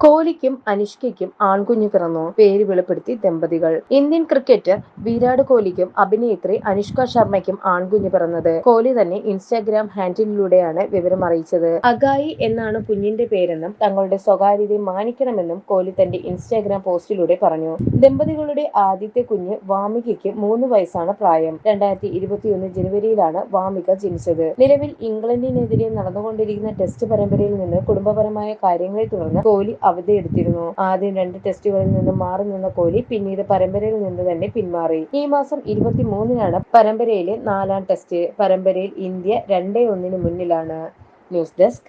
കോഹ്ലിക്കും അനുഷ്കയ്ക്കും ആൺകുഞ്ഞ് പിറന്നു. പേര് വെളിപ്പെടുത്തി ദമ്പതികൾ. ഇന്ത്യൻ ക്രിക്കറ്റ് വിരാട് കോഹ്ലിക്കും അഭിനേത്രി അനുഷ്ക ശർമ്മയ്ക്കും ആൺകുഞ്ഞ് പിറന്നത്. കോഹ്ലി തന്നെ ഇൻസ്റ്റാഗ്രാം ഹാൻഡിലൂടെയാണ് വിവരം അറിയിച്ചത്. അഗായി എന്നാണ് കുഞ്ഞിന്റെ പേരെന്നും തങ്ങളുടെ സ്വകാര്യതയെ മാനിക്കണമെന്നും കോഹ്ലി തന്റെ ഇൻസ്റ്റാഗ്രാം പോസ്റ്റിലൂടെ പറഞ്ഞു. ദമ്പതികളുടെ ആദ്യത്തെ കുഞ്ഞ് വാമികയ്ക്ക് മൂന്ന് വയസ്സാണ് പ്രായം. രണ്ടായിരത്തി ഇരുപത്തിയൊന്ന് ജനുവരിയിലാണ് വാമിക ജനിച്ചത്. നിലവിൽ ഇംഗ്ലണ്ടിനെതിരെ നടന്നുകൊണ്ടിരിക്കുന്ന ടെസ്റ്റ് പരമ്പരയിൽ നിന്ന് കുടുംബപരമായ കാര്യങ്ങളെ തുടർന്ന് കോഹ്ലി അവധിയെടുത്തിരുന്നു ആദ്യം രണ്ട് ടെസ്റ്റുകളിൽ നിന്ന് മാറി നിന്ന കോഹ്ലി പിന്നീട് പരമ്പരയിൽ നിന്ന് തന്നെ പിന്മാറി. ഈ മാസം ഇരുപത്തിമൂന്നിനാണ് പരമ്പരയിലെ നാലാം ടെസ്റ്റ് പരമ്പരയിൽ ഇന്ത്യ രണ്ടേ ഒന്നിന് മുന്നിലാണ്. News desk